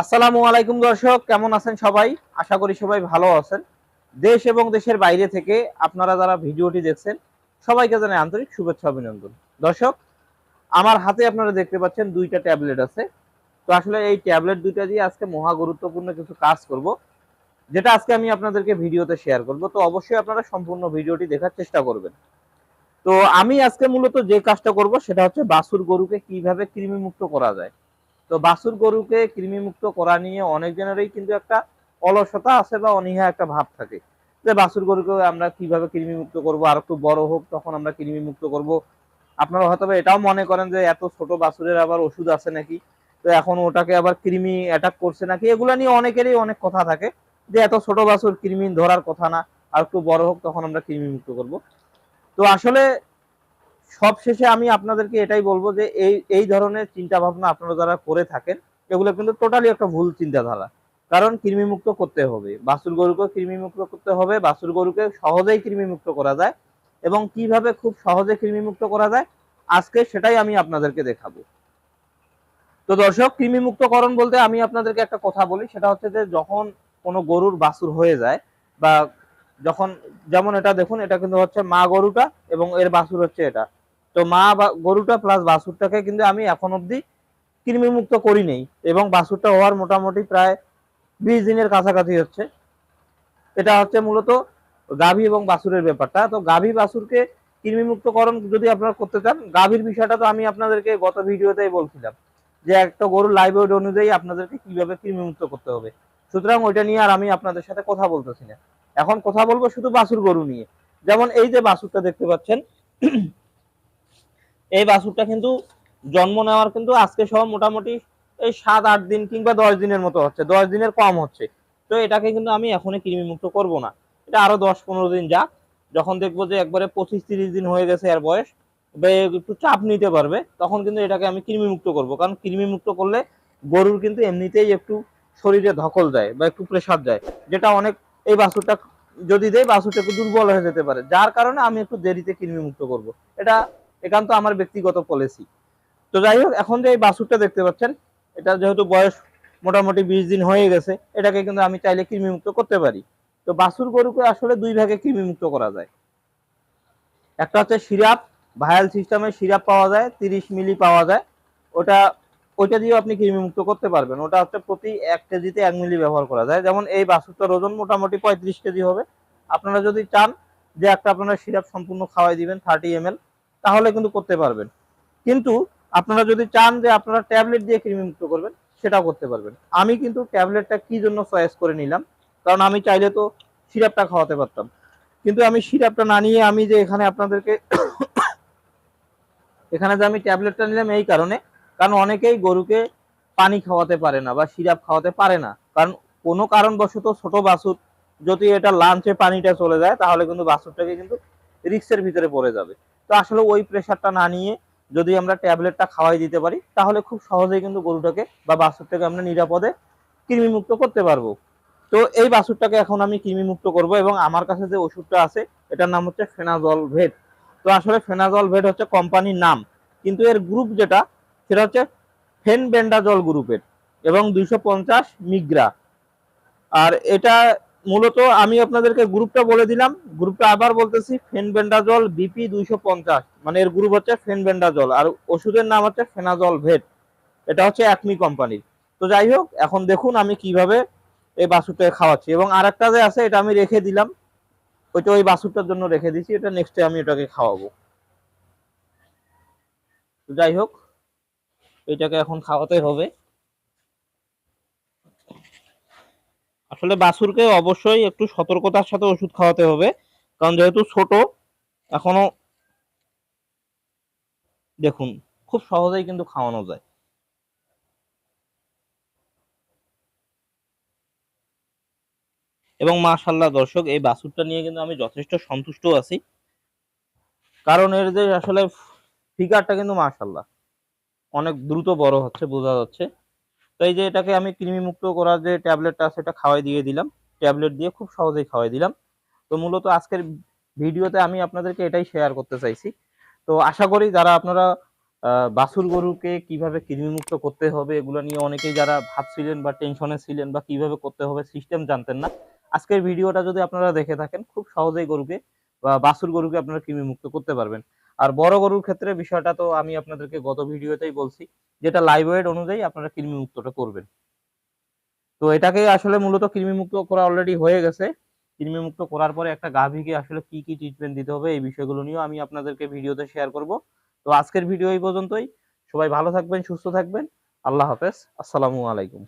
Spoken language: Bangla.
আসসালামু আলাইকুম দর্শক, কেমন আছেন সবাই? আশা করি সবাই ভালো আছেন। দেশ এবং দেশের বাইরে থেকে আপনারা যারা ভিডিওটি দেখছেন, সবাইকে জানাই আন্তরিক শুভেচ্ছা অভিনন্দন। দর্শক, আমার হাতে আপনারা দেখতে পাচ্ছেন দুইটা ট্যাবলেট আছে। তো আসলে এই ট্যাবলেট দুইটা দিয়ে আজকে মহা গুরুত্বপূর্ণ কিছু কাজ করব, যেটা আজকে আমি আপনাদেরকে ভিডিওতে শেয়ার করব। তো অবশ্যই আপনারা সম্পূর্ণ ভিডিওটি দেখার চেষ্টা করবেন। তো আমি আজকে মূলত যে কাজটা করব, সেটা হচ্ছে বাছুর গরুকে কীভাবে কৃমি মুক্ত করা যায়। তো বাছুর গরুকে কৃমিমুক্ত করা নিয়ে অনেক জনেরই কিন্তু একটা অলসতা আছে বা অনীহা একটা ভাব থাকে। যে বাছুর গরুকে আমরা কীভাবে কৃমিমুক্ত করব? আর একটু বড় হোক, তখন আমরা কৃমিমুক্ত করব। আপনারা হয়তো এটাও মনে করেন যে এত ছোট বাছুরের আবার ওষুধ আছে নাকি? তো এখন ওটাকে আবার কৃমি অ্যাটাক করছে নাকি? এগুলা নিয়ে অনেকেরই অনেক কথা থাকে যে এত ছোট বাছুর কৃমি ধরার কথা না। আর একটু বড় হোক, তখন আমরা কৃমিমুক্ত করব। তো আসলে সব শেষে আমি আপনাদেরকে এটাই বলব যে এই এই ধরনের চিন্তা ভাবনা আপনারা যারা করে থাকেন, এগুলো কিন্তু টোটালি একটা ভুল চিন্তাধারা। কারণ কৃমিমুক্ত করতে হবে। বাছুর গরুকে কৃমিমুক্ত করতে হবে, বাছুর গরুকে সহজেই কৃমিমুক্ত করা যায় এবং কীভাবে খুব সহজে কৃমিমুক্ত করা যায়, আজকে সেটাই আমি আপনাদেরকে দেখাবো। তো দর্শক, কৃমিমুক্তকরণ বলতে আমি আপনাদেরকে একটা কথা বলি, সেটা হচ্ছে যে যখন কোনো গরুর বাছুর হয়ে যায় বা যখন, যেমন এটা দেখুন, এটা কিন্তু হচ্ছে মা গরুটা এবং এর বাছুর হচ্ছে এটা। তো মা গরুটা প্লাস বাছুরটাকে কিন্তু আমি এখন অবধি কৃমিমুক্ত করি নেই এবং বাছুরটা হওয়ার মোটামুটি প্রায় বিশ দিনের কাছাকাছি হচ্ছে। এটা হচ্ছে মূলত গাভী এবং বাছুরের ব্যাপারটা। তো গাভী বাছুরকে কৃমিমুক্তকরণ যদি আপনারা করতে চান, গাভীর বিষয়টা তো আমি আপনাদেরকে গত ভিডিওতেই বলছিলাম যে একটা গরুর লাইভ অনুযায়ী আপনাদেরকে কীভাবে কৃমিমুক্ত করতে হবে। সুতরাং ওইটা নিয়ে আর আমি আপনাদের সাথে কথা বলতেছি না। এখন কথা বলব শুধু বাছুর গরু নিয়ে। যেমন এই যে বাছুরটা দেখতে পাচ্ছেন এই বাছুরটা কিন্তু জন্ম নেওয়ার কিন্তু আজকে সহ মোটামুটি এই সাত, আট দিন কিংবা দশ দিনের মতো হচ্ছে। দশ দিনের কম হচ্ছে। তো এটাকে কিন্তু আমি এখনই কৃমিমুক্ত করব না। এটা আরও দশ, পনেরো দিন যাক। যখন দেখব যে একবারে পঁচিশ, তিরিশ দিন হয়ে গেছে এর বয়স একটু চাপ নিতে পারবে, তখন কিন্তু এটাকে আমি কৃমিমুক্ত করব। কারণ কৃমিমুক্ত করলে গরুর কিন্তু এমনিতেই একটু শরীরে ধকল যায় বা একটু প্রেসার যায়, যেটা অনেক এই বাছুরটা যদি দেয়, বাছুরটা একটু দুর্বল হয়ে যেতে পারে। যার কারণে আমি একটু দেরিতে কৃমিমুক্ত করব। এটা একান্ত আমার ব্যক্তিগত পলিসি তো যাই হোক এখন যে এই বাছুরটা দেখতে পাচ্ছেন, এটা যেহেতু বয়স মোটামুটি বিশ দিন হয়ে গেছে, এটাকে কিন্তু আমি চাইলে কৃমিমুক্ত করতে পারি। তো বাছুর গরুকে আসলে দুই ভাগে কৃমিমুক্ত করা যায়। একটা হচ্ছে সিরাপ ভায়াল সিস্টেমে সিরাপ পাওয়া যায়, তিরিশ মিলি পাওয়া যায়। ওটা, ওইটা দিয়েও আপনি কৃমিমুক্ত করতে পারবেন। ওটা হচ্ছে প্রতি এক কেজিতে এক মিলি ব্যবহার করা যায়। যেমন এই বাছুরটার ওজন মোটামুটি পঁয়ত্রিশ কেজি হবে। আপনারা যদি চান যে একটা আপনারা সিরাপ সম্পূর্ণ খাওয়াই দিবেন থার্টি এম তাহলে কিন্তু করতে পারবেন। কিন্তু আপনারা যদি চান যে আপনারা ট্যাবলেট দিয়ে কৃমিমুক্ত করবেন, সেটাও করতে পারবেন। আমি কিন্তু ট্যাবলেটটা কি জন্য চয়েস করে নিলাম, কারণ আমি চাইলে তো সিরাপটা খাওয়াতে পারতাম। কিন্তু আমি সিরাপটা না নিয়ে আমি যে এখানে আপনাদেরকে এখানে যে আমি ট্যাবলেটটা নিলাম এই কারণে, কারণ অনেকেই গরুকে পানি খাওয়াতে পারে না বা সিরাপ খাওয়াতে পারে না। কারণ কোনো কারণবশত ছোট বাছুর যদি এটা লাঞ্চে পানিটা চলে যায়, তাহলে কিন্তু বাছুরটাকে কিন্তু রিক্সের ভিতরে পড়ে যাবে। তো আসলে ওই প্রেশারটা না নিয়ে যদি আমরা ট্যাবলেটটা খাওয়াই দিতে পারি, তাহলে খুব সহজেই কিন্তু গরুটাকে বা বাছুরটাকে আমরা নিরাপদে কৃমিমুক্ত করতে পারব। তো এই বাছুরটাকে এখন আমি কৃমিমুক্ত করব এবং আমার কাছে যে ওষুধটা আছে, এটার নাম হচ্ছে ফেনাজল ভেট তো আসলে ফেনাজল ভেট হচ্ছে কোম্পানির নাম, কিন্তু এর গ্রুপ যেটা, সেটা হচ্ছে ফেনবেন্ডাজল গ্রুপের এবং দুইশো পঞ্চাশ মিগ্রা। আর এটা মূলত আমি আপনাদেরকে গ্রুপটা বলে দিলাম। গ্রুপটা আবার বলতেছি, ফেনবেন্ডাজল বিপি দুইশো পঞ্চাশ। মানে এর গ্রুপ হচ্ছে ফেনবেন্ডাজল আর ওষুধের নাম হচ্ছে ফেনাজল ভেট। এটা হচ্ছে একমি কোম্পানির। তো যাই হোক, এখন দেখুন আমি কীভাবে এই বাসুরটাকে খাওয়াচ্ছি। এবং আর একটা যে আছে, এটা আমি রেখে দিলাম। ওইটা ওই বাসুরটার জন্য রেখে দিচ্ছি এটা নেক্সটে আমি ওটাকে খাওয়াবো। তো যাই হোক, এটাকে এখন খাওয়াতে হবে। আসলে বাছুরকে অবশ্যই একটু সতর্কতার সাথে ওষুধ খাওয়াতে হবে। কারণ যেহেতু ছোট, এখনও দেখুন, খুব সহজেই কিন্তু খাওয়ানো যায়। এবং মাশাল্লাহ দর্শক, এই বাছুরটা নিয়ে কিন্তু আমি যথেষ্ট সন্তুষ্ট আছি। কারণ এর যে আসলে ফিগারটা কিন্তু মাশাল্লাহ অনেক দ্রুত বড় হচ্ছে, বোঝা যাচ্ছে। তো এই যে এটাকে আমি কৃমিমুক্ত করার যে ট্যাবলেটটা আছে সেটা খাওয়াই দিয়ে দিলাম। ট্যাবলেট দিয়ে খুব সহজেই খাওয়াই দিলাম। তো মূলত আজকের ভিডিওতে আমি আপনাদেরকে এটাই শেয়ার করতে চাইছি। তো আশা করি যারা আপনারা বাছুর গরুকে কীভাবে কৃমিমুক্ত করতে হবে, এগুলো নিয়ে অনেকেই যারা ভাবছিলেন বা টেনশনে ছিলেন বা কীভাবে করতে হবে সিস্টেম জানতেন না। আজকের ভিডিওটা যদি আপনারা দেখে থাকেন, খুব সহজেই গরুকে বা বাছুর গরুকে আপনারা কৃমিমুক্ত করতে পারবেন। আর বড় গরুর ক্ষেত্রে বিষয়টা তো আমি আপনাদেরকে গত ভিডিওতেই বলছি, যেটা লাইভ ওয়েট অনুযায়ী আপনারা কৃমিমুক্তটা করবেন। তো এটাকে আসলে মূলত কৃমিমুক্ত করা অলরেডি হয়ে গেছে। কৃমিমুক্ত করার পরে একটা গাভীকে আসলে কি কি ট্রিটমেন্ট দিতে হবে এই বিষয়গুলো নিয়েও আমি আপনাদেরকে ভিডিওতে শেয়ার করব। তো আজকের ভিডিও এই পর্যন্তই। সবাই ভালো থাকবেন, সুস্থ থাকবেন। আল্লাহ হাফেজ। আসসালামু আলাইকুম।